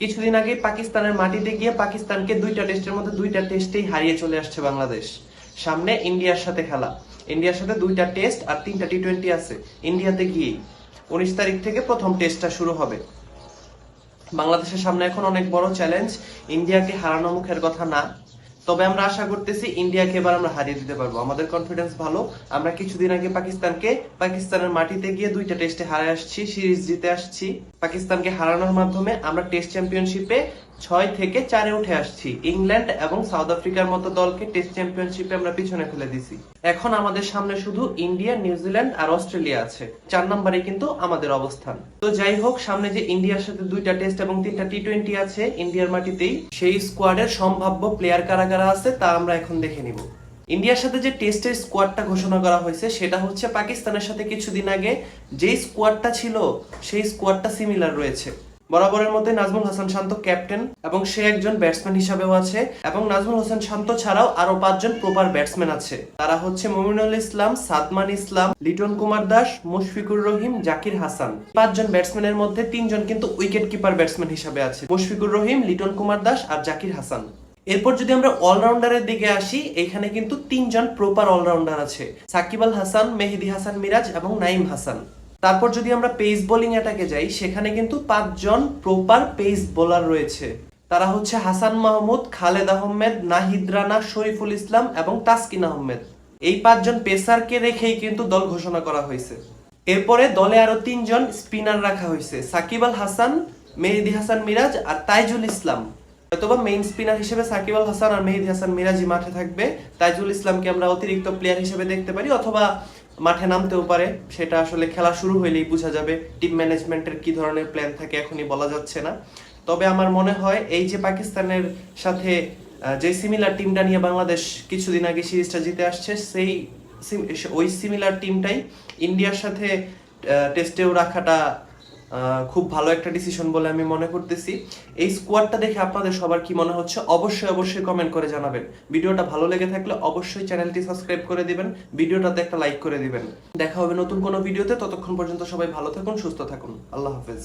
কিছুদিন আগে পাকিস্তানের মাটিতে গিয়ে পাকিস্তানকে দুইটা টেস্টের মধ্যে দুইটা টেস্টেই হারিয়ে চলে আসছে বাংলাদেশ। সামনে ইন্ডিয়ার সাথে খেলা। ইন্ডিয়ার সাথে দুইটা টেস্ট আর তিনটা টি টোয়েন্টি আছে ইন্ডিয়াতে গিয়ে উনিশ তারিখ থেকে প্রথম টেস্টটা শুরু হবে। বাংলাদেশের সামনে এখন অনেক বড় চ্যালেঞ্জ ইন্ডিয়াকে হারানো মুখের কথা না। তবে আমরা আশা করতেছি ইন্ডিয়াকে এবার আমরা হারিয়ে দিতে পারব। আমাদের কনফিডেন্স ভালো। আমরা কিছুদিন আগে পাকিস্তানকে, পাকিস্তানের মাটিতে গিয়ে দুইটা টেস্টে হারে আসছি, সিরিজ জিতে আসছি। পাকিস্তানকে হারানোর মাধ্যমে আমরা টেস্ট চ্যাম্পিয়নশিপে ছয় থেকে চারে উঠে আসছি। ইংল্যান্ড এবং সাউথ আফ্রিকার মতো দলকে টেস্ট চ্যাম্পিয়নশিপে আমরা পিছনে ফেলে দিছি। এখন আমাদের সামনে শুধু ইন্ডিয়া, নিউজিল্যান্ড আর অস্ট্রেলিয়া আছে। চার নম্বরে কিন্তু আমাদের অবস্থান। তো যাই হোক, সামনে যে ইন্ডিয়ার সাথে দুইটা টেস্ট এবং তিনটা টি টোয়েন্টি আছে, ইন্ডিয়ার মাটিতেই সেই স্কোয়াডের সম্ভাব্য প্লেয়ার কারা কারা আছে তা আমরা এখন দেখে নিব। ইন্ডিয়ার সাথে যে টেস্টের স্কোয়াডটা ঘোষণা করা হয়েছে, সেটা হচ্ছে পাকিস্তানের সাথে কিছুদিন আগে যেই স্কোয়াডটা ছিল, সেই স্কোয়াডটা সিমিলার রয়েছে। বরাবরের মধ্যে নাজমুল হাসান শান্ত ক্যাপ্টেন এবং সে একজন ব্যাটসম্যান হিসাবেও আছে এবং নাজমুল হাসান শান্ত ছাড়াও আরও পাঁচজন প্রপার ব্যাটসম্যান আছে। তারা হচ্ছে মমিনুল ইসলাম, সাদমান ইসলাম, লিটন কুমার দাস, মুশফিকুর রহিম, জাকির হাসান। পাঁচজন ব্যাটসম্যানের মধ্যে তিনজন কিন্তু উইকেট কিপার ব্যাটসম্যান হিসাবে আছে, মুশফিকুর রহিম, লিটন কুমার দাস আর জাকির হাসান। এরপর যদি আমরা অলরাউন্ডারের দিকে আসি, এখানে কিন্তু তিনজন প্রপার অলরাউন্ডার আছে, সাকিব আল হাসান, মেহেদি হাসান মিরাজ এবং নাইম হাসান। তারপর যদি আমরা পেস বোলিং অ্যাটাকে যাই, সেখানে কিন্তু পাঁচজন প্রপার পেস বোলার রয়েছে। তারা হচ্ছে হাসান মাহমুদ, খালেদ আহমেদ, নাহিদ রানা, শরীফুল ইসলাম এবং তাসকিন আহমেদ। এই পাঁচজন পেসারকে রেখেই কিন্তু দল ঘোষণা করা হয়েছে। এরপরে দলে আরও তিনজন স্পিনার রাখা হয়েছে, সাকিব আল হাসান, মেহেদি হাসান মিরাজ আর তাইজুল ইসলাম। হয়তোবা মেইন স্পিনার হিসেবে সাকিব আল হাসান আর মেহেদি হাসান মিরাজি মাঠে থাকবে। তাইজুল ইসলামকে আমরা অতিরিক্ত প্লেয়ার হিসেবে দেখতে পারি, অথবা মাঠে নামতেও পারে। সেটা আসলে খেলা শুরু হইলেই বোঝা যাবে টিম ম্যানেজমেন্টের কি ধরনের প্ল্যান থাকে, এখনই বলা যাচ্ছে না। তবে আমার মনে হয় এই যে পাকিস্তানের সাথে যে সিমিলার টিমটা নিয়ে বাংলাদেশ কিছুদিন আগে সিরিজটা জিতে আসছে, সেই ওই সিমিলার টিমটাই ইন্ডিয়ার সাথে টেস্টেও রাখাটা খুব ভালো একটা ডিসিশন বলে আমি মনে করতেছি। এই স্কোয়াডটা দেখে আপনাদের সবার কি মনে হচ্ছে অবশ্যই অবশ্যই কমেন্ট করে জানাবেন। ভিডিওটা ভালো লেগে থাকলে অবশ্যই চ্যানেলটি সাবস্ক্রাইব করে দিবেন, ভিডিওটাতে একটা লাইক করে দিবেন। দেখা হবে নতুন কোনো ভিডিওতে, ততক্ষণ পর্যন্ত সবাই ভালো থাকুন, সুস্থ থাকুন। আল্লাহ হাফেজ।